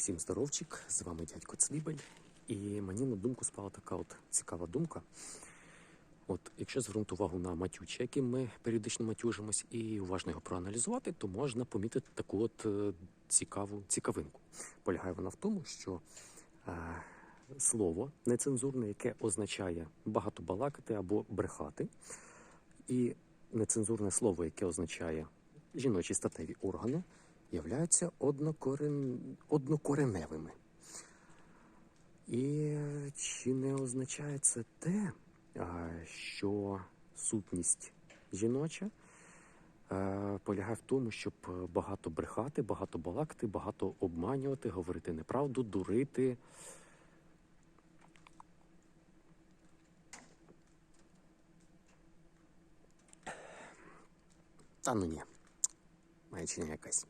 Усім здоровчик, з вами дядько Цвібель. І мені на думку спала така от цікава думка. От, якщо звернути увагу на матюче, яким ми періодично матюжимось, і уважно його проаналізувати, то можна помітити таку от е, цікаву цікавинку. Полягає вона в тому, що е, слово нецензурне, яке означає багато балакати або брехати, і нецензурне слово, яке означає жіночі статеві органи, являються однокорен... однокореневими. І чи не означає це те, що сутність жіноча е, полягає в тому, щоб багато брехати, багато балакати, багато обманювати, говорити неправду, дурити. Та ну ні, маячня якась.